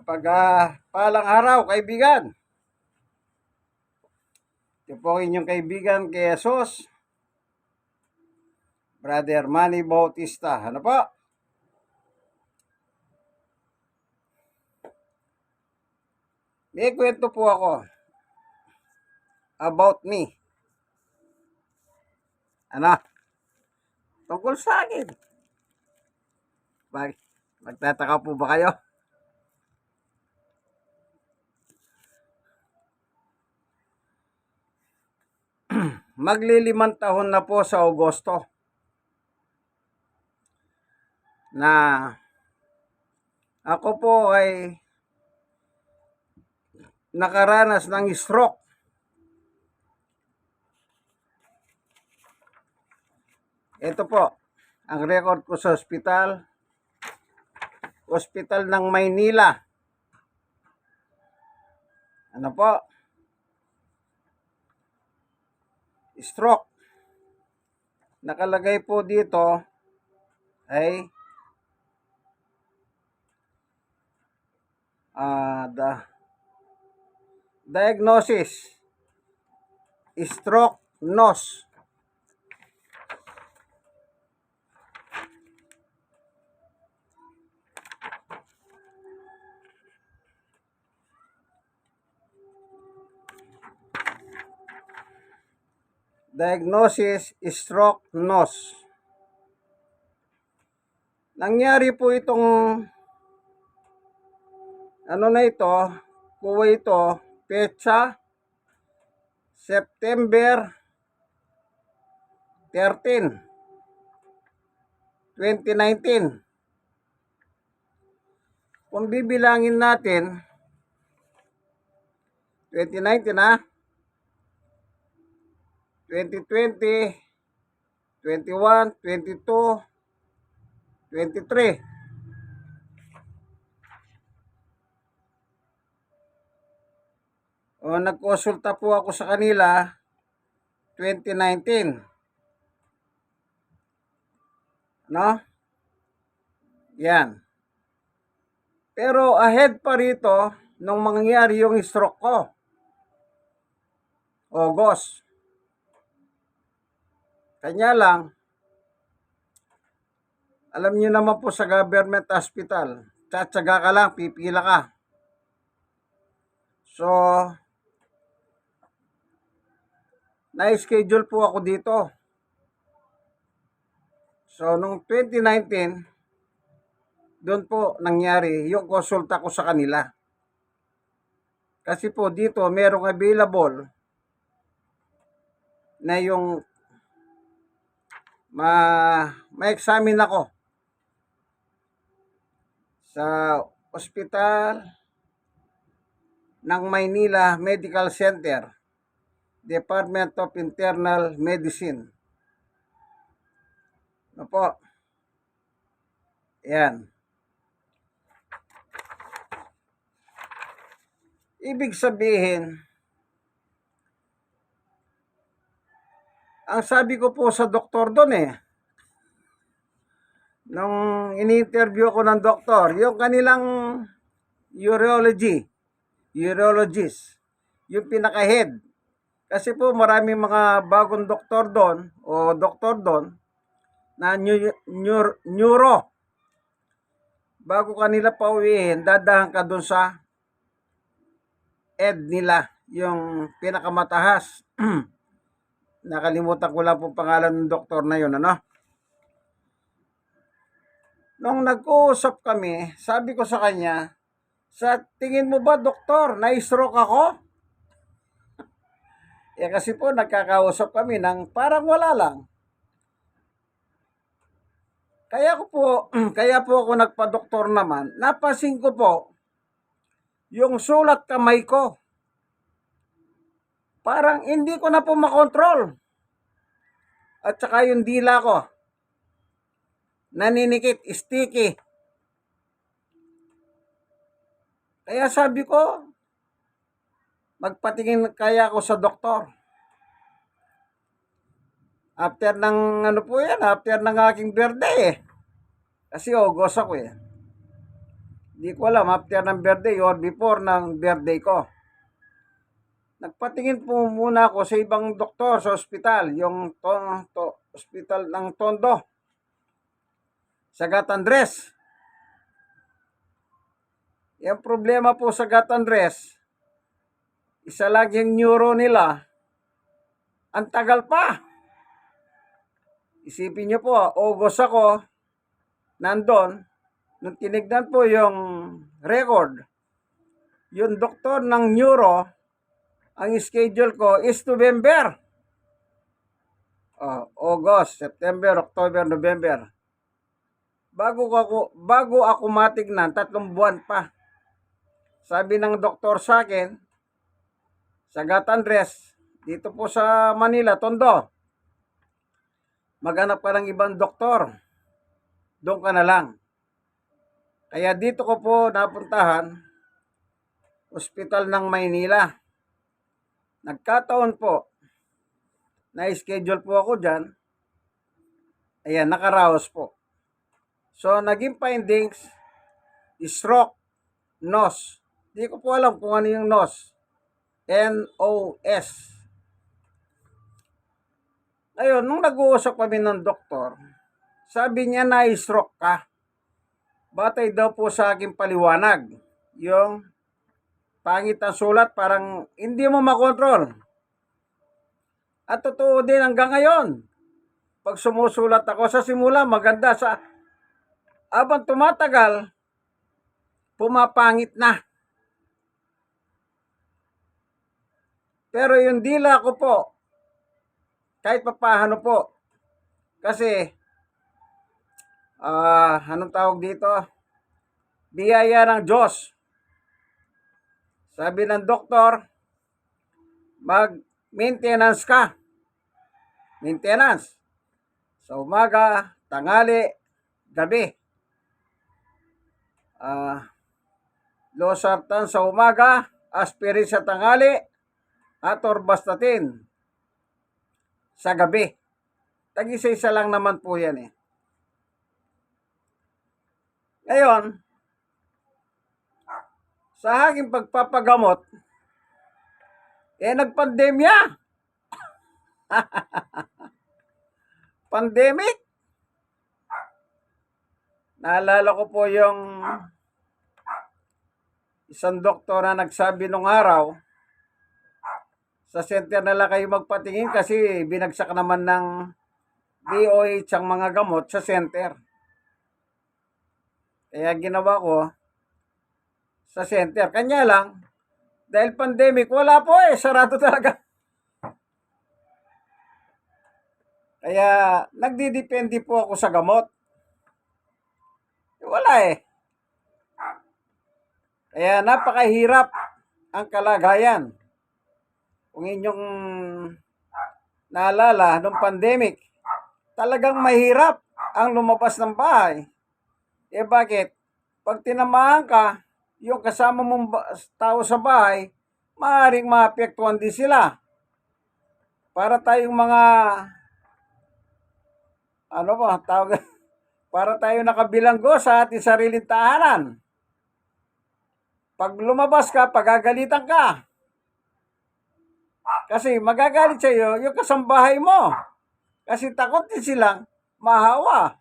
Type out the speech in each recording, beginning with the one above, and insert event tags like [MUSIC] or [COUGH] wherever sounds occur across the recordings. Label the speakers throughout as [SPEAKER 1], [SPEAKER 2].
[SPEAKER 1] Kapag ah, palang araw, kaibigan. Ito po inyong kaibigan kay Jesus. Brother Manny Bautista. Ano po? May kwento po ako about me. Ano? Tungkol sa akin. Mag magtataka po ba kayo? Maglilimang taon na po sa Agosto na ako po ay nakaranas ng stroke. Ito po, ang record ko sa ospital. Ospital ng Maynila. Ano po? Stroke. Nakalagay po dito ay ah the diagnosis stroke nose diagnosis stroke nose. Nangyari po itong ano na ito kuha ito petsa September 13 2019 kung bibilangin natin 2019 ha 2020 21 22 23 O nagkonsulta po ako sa kanila 2019. No? Yan. Pero ahead pa rito nung mangyari yung stroke ko. August. Kanya lang, alam niyo naman po sa government hospital, tsatsaga ka lang, pipila ka. So, na-schedule po ako dito. So, nung 2019, doon po nangyari yung konsulta ko sa kanila. Kasi po dito, merong available na yung ma ma-examine ako sa ospital ng Maynila Medical Center, Department of Internal Medicine. Ano po? Yan. Ibig sabihin, ang sabi ko po sa doktor doon eh, nung ini-interview ko ng doktor, yung kanilang urology, urologist, yung pinaka-head. Kasi po marami mga bagong doktor doon o doktor doon na neu- neur- neuro. Bago kanila pauwiin, dadahan ka doon sa ed nila, yung pinakamatahas. [CLEARS THROAT] Nakalimutan ko lang po pangalan ng doktor na yun, ano? Nung nag-uusap kami, sabi ko sa kanya, sa tingin mo ba, doktor, na-stroke ako? [LAUGHS] eh kasi po, nagkakausap kami ng parang wala lang. Kaya ko po, [CLEARS THROAT] kaya po ako nagpa-doktor naman, napasin ko po, yung sulat kamay ko. Parang hindi ko na po makontrol. At saka yung dila ko, naninikit, sticky. Kaya sabi ko, magpatingin kaya ako sa doktor. After ng ano po yan, after ng aking birthday eh. Kasi August ako eh. Di ko alam, after ng birthday or before ng birthday ko. Nagpatingin po muna ako sa ibang doktor sa ospital, yung to, to, ospital ng Tondo. Sa Gatandres. Yung problema po sa Gatandres, isa lang yung neuro nila, ang tagal pa. Isipin niyo po, August ako, nandun, nung tinignan po yung record, yung doktor ng neuro, ang schedule ko is November. Oh, August, September, October, November. Bago ko ako, bago ako matignan, tatlong buwan pa. Sabi ng doktor sa akin, sa Gatandres, dito po sa Manila, Tondo, maghanap ka ng ibang doktor. Doon ka na lang. Kaya dito ko po napuntahan, Hospital ng Maynila. Nagkataon po, na-schedule po ako dyan. Ayan, nakaraos po. So, naging findings, stroke, nose. Di ko po alam kung ano yung nose. N-O-S. Ayun, nung nag-uusap kami ng doktor, sabi niya na stroke ka. Batay daw po sa aking paliwanag. Yung pangit ang sulat, parang hindi mo makontrol. At totoo din hanggang ngayon. Pag sumusulat ako sa simula, maganda sa... Abang tumatagal, pumapangit na. Pero yung dila ko po, kahit papahano po, kasi, ah, anong tawag dito? Biyaya ng Diyos. Sabi ng doktor, mag-maintenance ka. Maintenance. Sa umaga, tangali, gabi. Ah, losartan sa umaga, aspirin sa tangali, at orbastatin sa gabi. Tag-isa-isa lang naman po yan eh. Ngayon, sa aking pagpapagamot, eh nagpandemya. [LAUGHS] Pandemic. Naalala ko po yung isang doktor na nagsabi nung araw, sa center nila kayo magpatingin kasi binagsak naman ng DOH ang mga gamot sa center. Kaya ginawa ko sa center. Kanya lang, dahil pandemic, wala po eh, sarado talaga. [LAUGHS] Kaya nagdidepende po ako sa gamot. Wala eh. Kaya napakahirap ang kalagayan. Kung inyong naalala, nung pandemic, talagang mahirap ang lumabas ng bahay. Eh bakit? Pag tinamaan ka, yung kasama mong tao sa bahay, maaaring maapektuhan din sila. Para tayong mga ano ba, tawag [LAUGHS] para tayo nakabilanggo sa ating sariling tahanan. Pag lumabas ka, pagagalitan ka. Kasi magagalit sa iyo yung kasambahay mo. Kasi takot din silang mahawa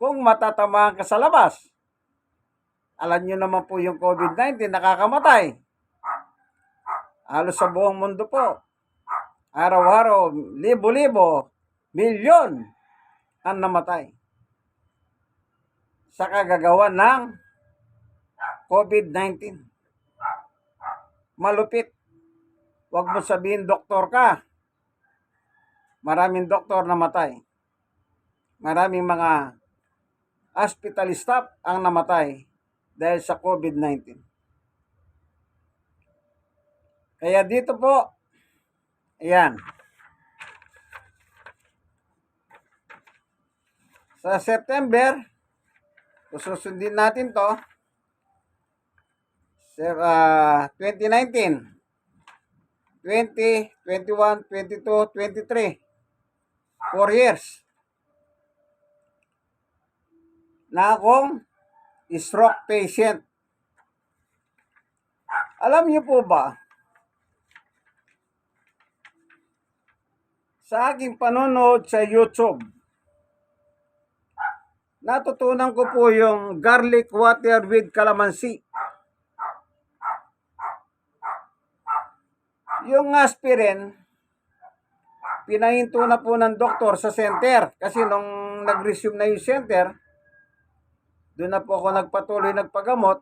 [SPEAKER 1] kung matatamaan ka sa labas. Alam nyo naman po yung COVID-19 nakakamatay. Halos sa buong mundo po. Araw-araw, libo-libo, milyon ang namatay. Sa kagagawan ng COVID-19. Malupit. Huwag mo sabihin doktor ka. Maraming doktor namatay. Maraming mga hospital staff ang namatay dahil sa COVID-19. Kaya dito po, ayan, sa September, susundin natin to, ah, 2019, 20, 21, 22, 23. 4 years. Na akong stroke patient. Alam niyo po ba, sa aking panonood sa YouTube, natutunan ko po yung garlic water with calamansi. Yung aspirin, pinahinto na po ng doktor sa center. Kasi nung nag-resume na yung center, doon na po ako nagpatuloy nagpagamot.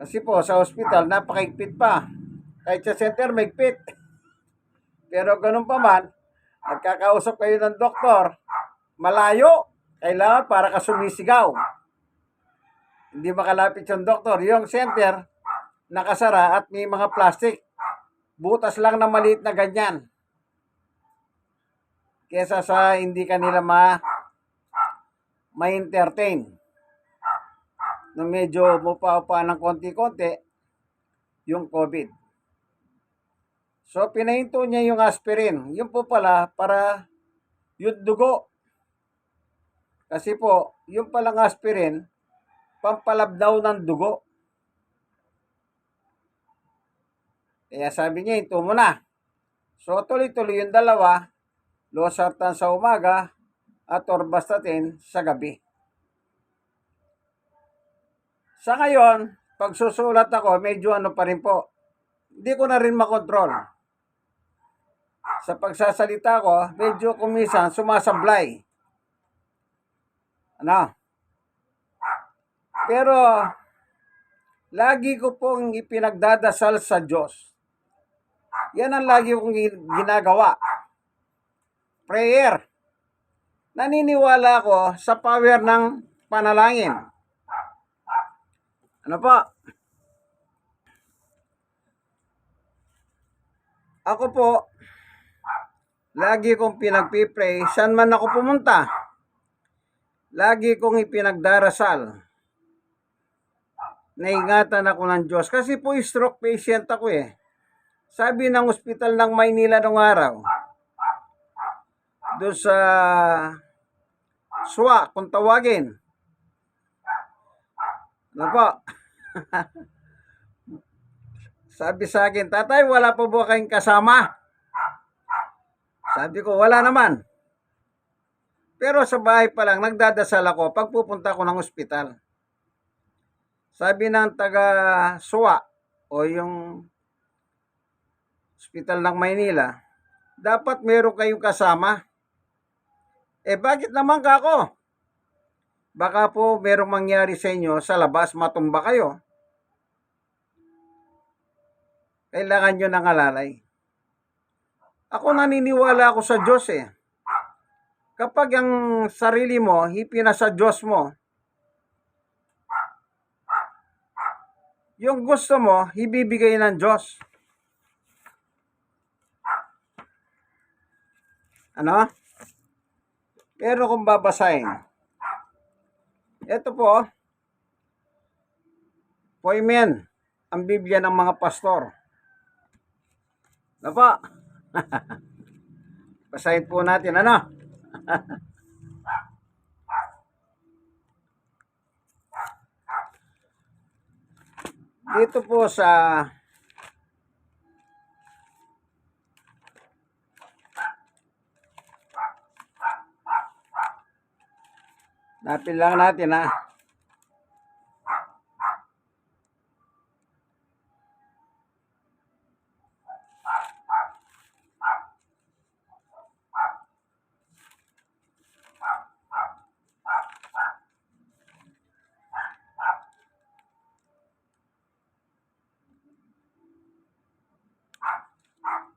[SPEAKER 1] Kasi po sa hospital, napakaigpit pa. Kahit sa center, maigpit. [LAUGHS] Pero ganun pa man, nagkakausap kayo ng doktor, malayo, kailangan para ka sumisigaw. Hindi makalapit yung doktor. Yung center, nakasara at may mga plastic. Butas lang na maliit na ganyan. Kesa sa hindi kanila ma ma-entertain. Na medyo mupa-upa ng konti-konti yung COVID. So, pinahinto niya yung aspirin. Yun po pala para yung dugo. Kasi po, yung palang aspirin, pampalabdaw ng dugo. Kaya sabi niya, ito mo na. So, tuloy-tuloy yung dalawa, losartan sa umaga at orbastatin sa gabi. Sa ngayon, pag susulat ako, medyo ano pa rin po. Hindi ko na rin makontrol. Sa pagsasalita ko, medyo kumisan sumasablay. Ano? Pero, lagi ko pong ipinagdadasal sa Diyos. Yan ang lagi kong gi- ginagawa. Prayer. Naniniwala ako sa power ng panalangin. Ano pa? Ako po, lagi kong pinagpipray, saan man ako pumunta. Lagi kong ipinagdarasal. Naingatan ako ng Diyos. Kasi po, stroke patient ako eh. Sabi ng ospital ng Maynila nung araw, doon sa SWA, kung tawagin. Ano po? [LAUGHS] Sabi sa akin, tatay, wala po ba kayong kasama? Sabi ko, wala naman. Pero sa bahay pa lang, nagdadasal ako pag pupunta ko ng ospital. Sabi ng taga SWA o yung ospital ng Maynila, dapat meron kayong kasama. Eh bakit naman ka ako? Baka po merong mangyari sa inyo sa labas, matumba kayo. Kailangan nyo ng alalay. Ako naniniwala ako sa Diyos eh. Kapag ang sarili mo, ipinasa Diyos mo, yung gusto mo, ibibigay ng Diyos. Ano? Pero kung babasahin, ito po, Poimen, ang Biblia ng mga pastor. Ano po? [LAUGHS] Basahin po natin, ano? [LAUGHS] Dito po sa Napil lang natin ha.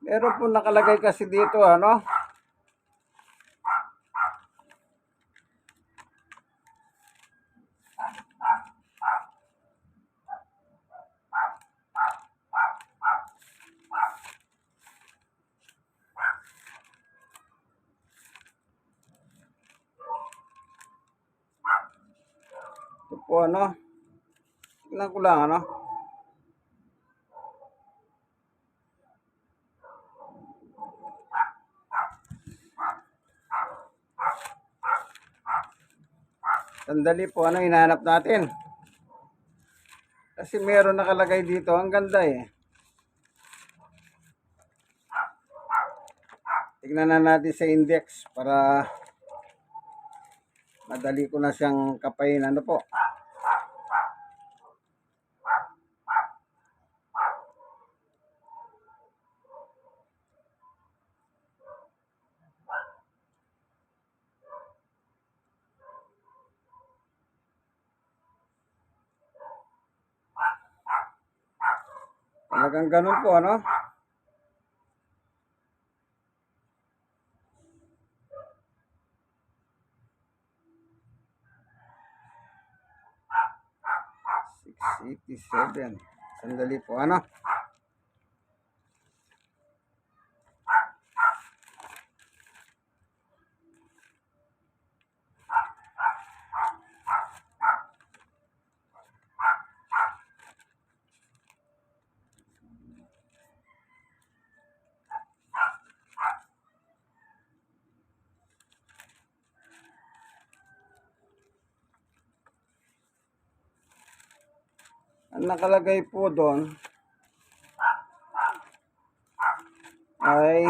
[SPEAKER 1] Meron po nakalagay kasi dito ano. Ito po ano. Tingnan ko lang ano. Sandali po, ano hinahanap natin? Kasi meron nakalagay dito. Ang ganda eh. Tignan na natin sa index para madali ko na siyang kapain. Ano po? Talagang ganun po, ano? Six eighty-seven. Sandali po, ano? Nakalagay po doon ay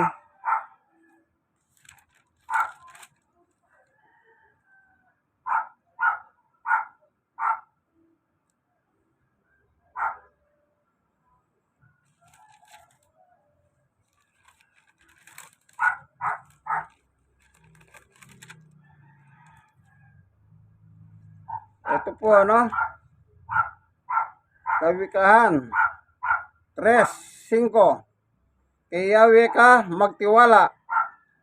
[SPEAKER 1] ito po ano Kawikahan 3.5 Kay Yahweh ka magtiwala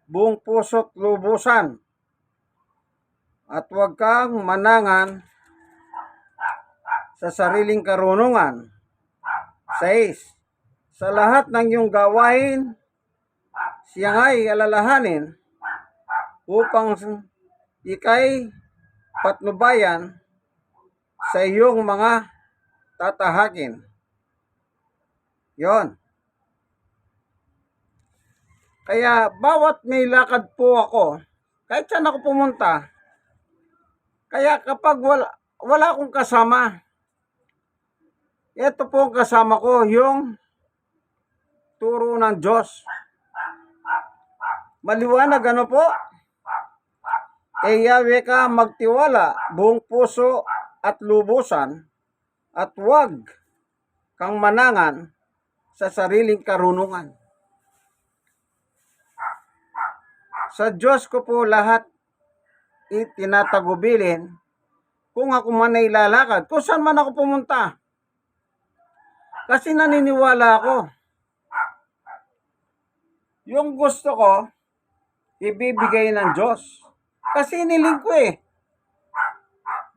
[SPEAKER 1] buong puso't lubusan at huwag kang manangan sa sariling karunungan. 6. Sa lahat ng iyong gawain, siya nga'y alalahanin upang ikay patnubayan sa iyong mga tatahakin. Yon. Kaya bawat may lakad po ako, kahit saan ako pumunta, kaya kapag wala, wala akong kasama, ito po ang kasama ko, yung turo ng Diyos. Maliwanag ano po? Kay Yahweh ka magtiwala buong puso at lubusan at huwag kang manangan sa sariling karunungan. Sa Diyos ko po lahat itinatagubilin kung ako man ay lalakad, kung saan man ako pumunta. Kasi naniniwala ako. Yung gusto ko, ibibigay ng Diyos. Kasi iniling ko eh.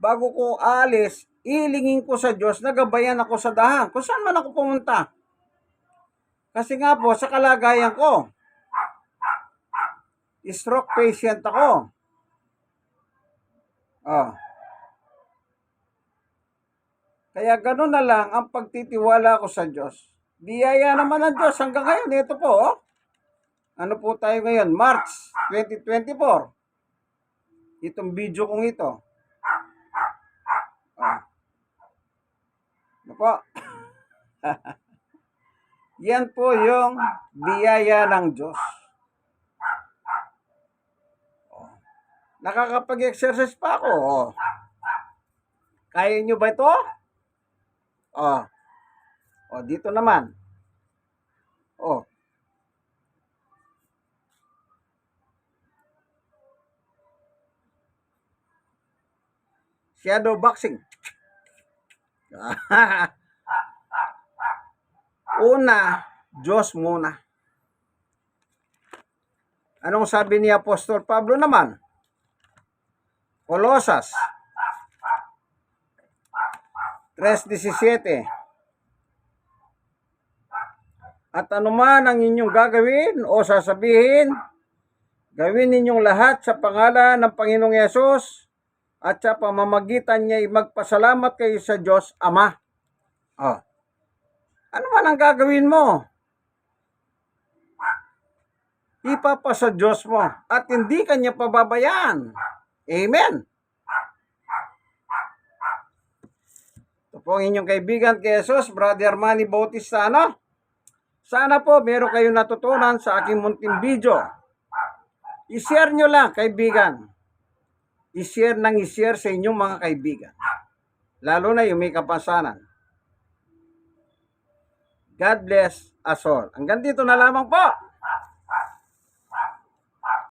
[SPEAKER 1] Bago ko alis, ilingin ko sa Diyos, nagabayan ako sa dahan. Kung saan man ako pumunta. Kasi nga po, sa kalagayan ko, stroke patient ako. Oh. Kaya gano'n na lang ang pagtitiwala ko sa Diyos. Biyaya naman ng Diyos hanggang ngayon. Ito po, oh. Ano po tayo ngayon? March 2024. Itong video kong ito. Oh. Ano po? [LAUGHS] Yan po yung biyaya ng Diyos. Oh. Nakakapag-exercise pa ako. Oh. Kaya nyo ba ito? Oh. Oh, dito naman. Oh. Shadow boxing. [LAUGHS] Una, Diyos muna. Anong sabi ni Apostol Pablo naman? Colosas 3.17 At anuman ang inyong gagawin o sasabihin, gawin ninyong lahat sa pangalan ng Panginoong Yesus at sa pamamagitan niya ay magpasalamat kayo sa Diyos Ama. Oh. Ano man ang gagawin mo? Ipapa sa Diyos mo at hindi kanya pababayaan. Amen. Ito po ang inyong kaibigan kay Jesus, Brother Manny Bautista, ano? Sana po meron kayong natutunan sa aking munting video. I-share nyo lang, kaibigan. I-share nang i-share sa inyong mga kaibigan. Lalo na yung may kapansanan. God bless us all. Hanggang dito na lamang po.